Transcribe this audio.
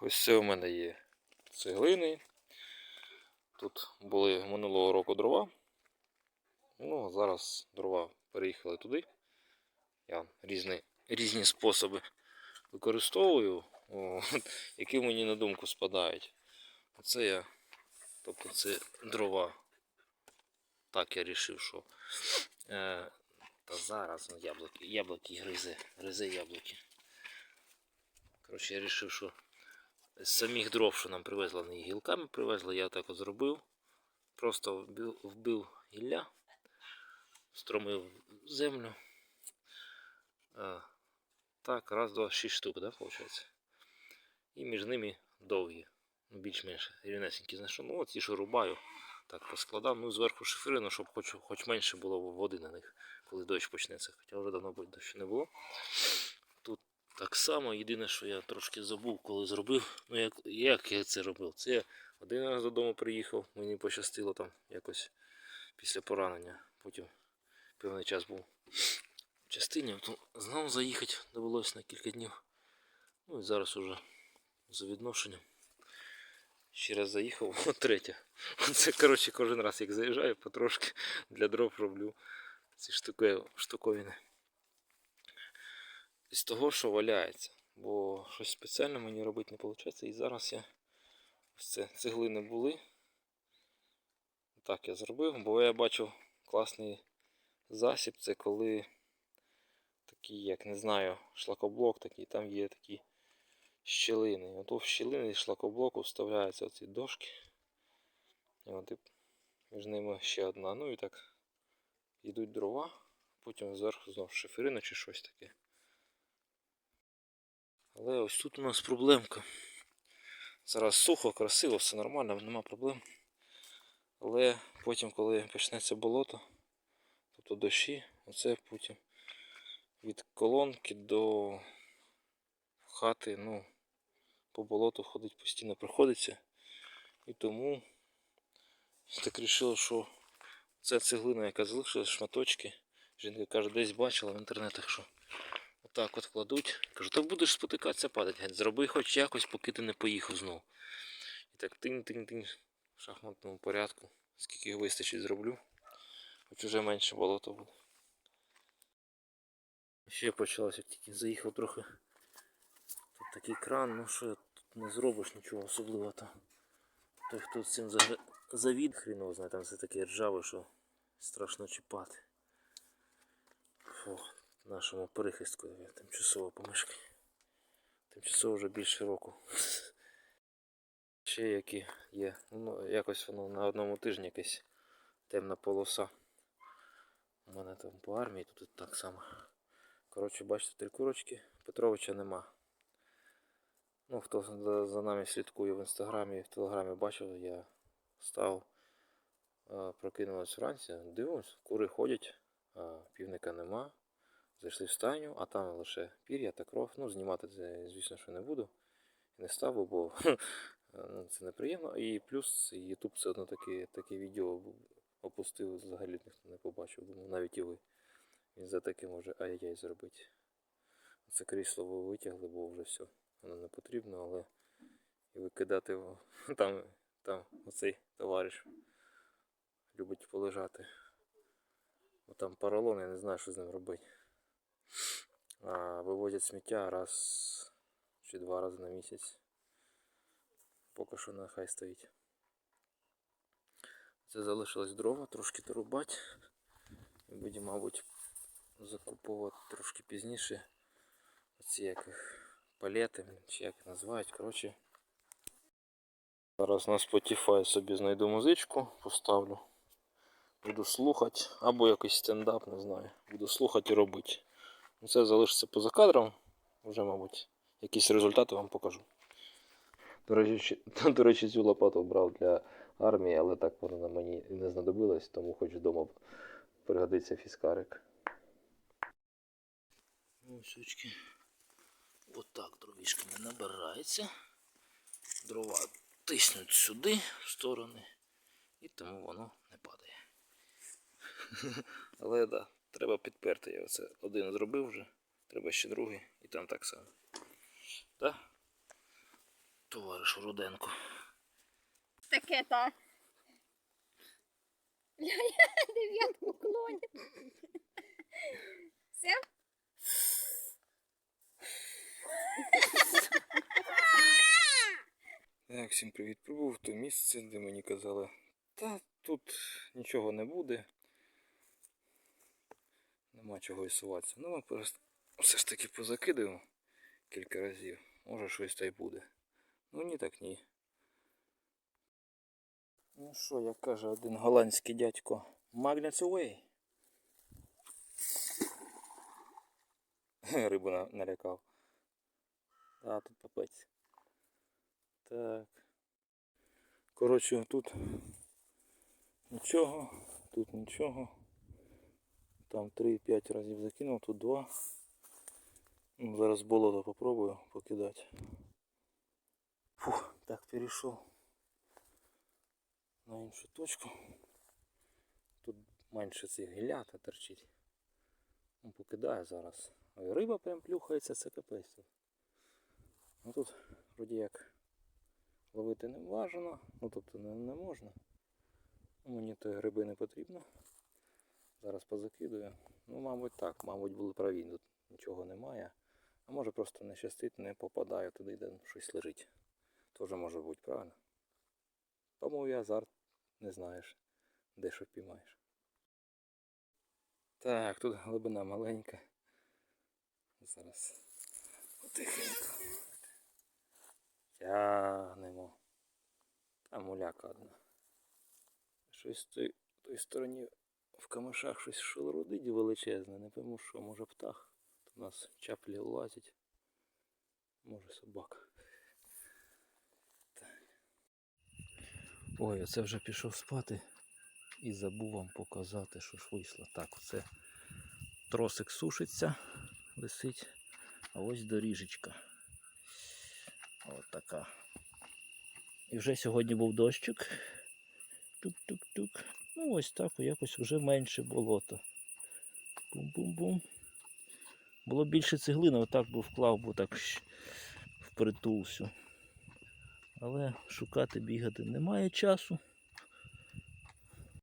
ось це у мене є цеглини. Тут були минулого року дрова. Ну, а зараз дрова переїхали туди. Я різні, різні способи використовую, о, які мені на думку спадають. Оце я, тобто це дрова. Так я вирішив, що е, та зараз ну, яблуки, яблуки гризе, гризе яблуки. Коротше, я вирішив, що з самих дров, що нам привезли, не гілками привезли, я так зробив. Просто вбив, вбив гілля, встромив землю. А, так, раз, два, шість штук, да, виходить? І між ними довгі, ну, більш-менш рівнесенькі знайшов. Ну, от ті, що рубаю, так поскладав. Ну, зверху шиферину, щоб хоч, хоч менше було води на них, коли дощ почнеться. Хоча вже давно дощу не було. Так само, єдине, що я трошки забув, коли зробив. Ну, як, як я це робив? Це я один раз додому приїхав, мені пощастило там якось після поранення. Потім певний час був в частині, знову заїхати довелося на кілька днів. Ну і зараз уже за відношенням. Ще раз заїхав, от третє. Це, коротше, кожен раз як заїжджаю, потрошки для дров роблю ці штуки, штуковини. Із того, що валяється. Бо щось спеціально мені робити не виходить. І зараз я ось це цеглини були. Так я зробив, бо я бачив класний засіб, це коли такий, як не знаю, шлакоблок такий, там є такі щілини. І От у щілини шлакоблоку вставляються оці дошки. І от між ними ще одна. Ну і так йдуть дрова, потім зверху знов шиферина чи щось таке. Але ось тут у нас проблемка. Зараз сухо, красиво, все нормально, нема проблем. Але потім, коли почнеться болото, тобто дощі, оце потім від колонки до хати, ну, по болоту ходить постійно приходиться. І тому так вирішив, що ця цеглина, яка залишилась, шматочки. Жінка каже, десь бачила в інтернетах, що отак от кладуть. Кажу, так будеш спотикатися падати. Геть, зроби хоч якось, поки ти не поїхав знову. І так тинь-тинь-тинь в шахматному порядку. Скільки вистачить, зроблю. Хоч уже менше болото буде. Ще почалося, як тільки заїхав трохи. Тут такий кран, ну що тут не зробиш нічого особливого. Той, хто з цим завід, хрін його знає, там все таке ржаве, що страшно чіпати. Фу, нашому перехистку тимчасово помешкаю. Тимчасово вже більше року. Ще які є. Ну, якось воно на одному тижні якась темна полоса. У мене там по армії тут так само. Коротше, бачите, три курочки. Петровича нема. Ну, хто за, нами слідкує в інстаграмі, в телеграмі бачив, я став, прокинулась вранці, дивимось, кури ходять, а півника нема. Зайшли в стайню, а там лише пір'я та кров. Ну, знімати це, звісно, що не буду. Не ставив, бо ну, це неприємно. І плюс YouTube все одно таке, таке відео опустив, взагалі ніхто не побачив. Думаю, навіть і ви. Він за таке може ай-яй зробити. Це крісло ви витягли, бо вже все. Воно не потрібно, але і викидати його. Там, там оцей товариш любить полежати. Бо там поролон, я не знаю, що з ним робити. А вивозять сміття раз чи два рази на місяць. Поки що нехай стоїть. Це залишилось дрова, трошки дорубати. Будемо, мабуть, закуповувати трошки пізніше. Оці як палети, чи як називають, коротше. Зараз на Spotify собі знайду музичку, поставлю. Буду слухати, або якийсь стендап, не знаю. Буду слухати і робити. Ну, Це залишиться поза кадром. Вже, мабуть, якісь результати вам покажу. До речі, до речі, цю лопату брав для армії, але так вона мені не знадобилась, тому хоч вдома пригодиться фіскарик. Ось очки. Отак дровішками набирається. Дрова тиснуть сюди, в сторони, і тому воно не падає. Але так, да, треба підперти. Я оце один зробив вже, треба ще другий і там так само. Так? лише руденку. Таке та. Ля-ля, дев'ятку клонить. Все? Так, всім привіт. Прибув в те місце, де мені казали, та тут нічого не буде. Нема чого і суватися. Ну, ми просто все ж таки позакидуємо кілька разів. Може щось та й буде. Ну ні, так ні. Ну що, як каже один голландський дядько, Magnets away. Рибу налякав. А, тут попець. Так. Коротше, тут нічого, тут нічого. Там 3-5 разів закинув, тут 2. Ну, зараз болото попробую покидати. Фух, так перейшов на іншу точку. Тут менше цих гілята торчить. Ну, покидаю зараз. Ой, риба прям плюхається, це капець. Ну тут вроді як ловити не бажано, ну тобто не, не можна. Мені тої риби не потрібно. Зараз позакидую. Ну, мабуть, так, мабуть, були праві, тут нічого немає. А може просто не щастить, не попадаю туди, де щось лежить. Теж може бути, правильно? Тому і азарт не знаєш, де що піймаєш. Так, тут глибина маленька. Зараз потихеньку. Тягнемо. Там муляка одна. Щось в той, той стороні в камишах щось шелурудить величезне, не пойму що, може птах. У нас чаплі лазять. Може собака. Ой, оце вже пішов спати і забув вам показати, що ж вийшло. Так, оце тросик сушиться, висить, а ось доріжечка. От. І вже сьогодні був дощик. Тук-тук-тук. Ну ось так якось вже менше болото. Бум-бум-бум. Було більше цеглини, отак би вклав, бо так впритулся. впритул. Але шукати, бігати немає часу.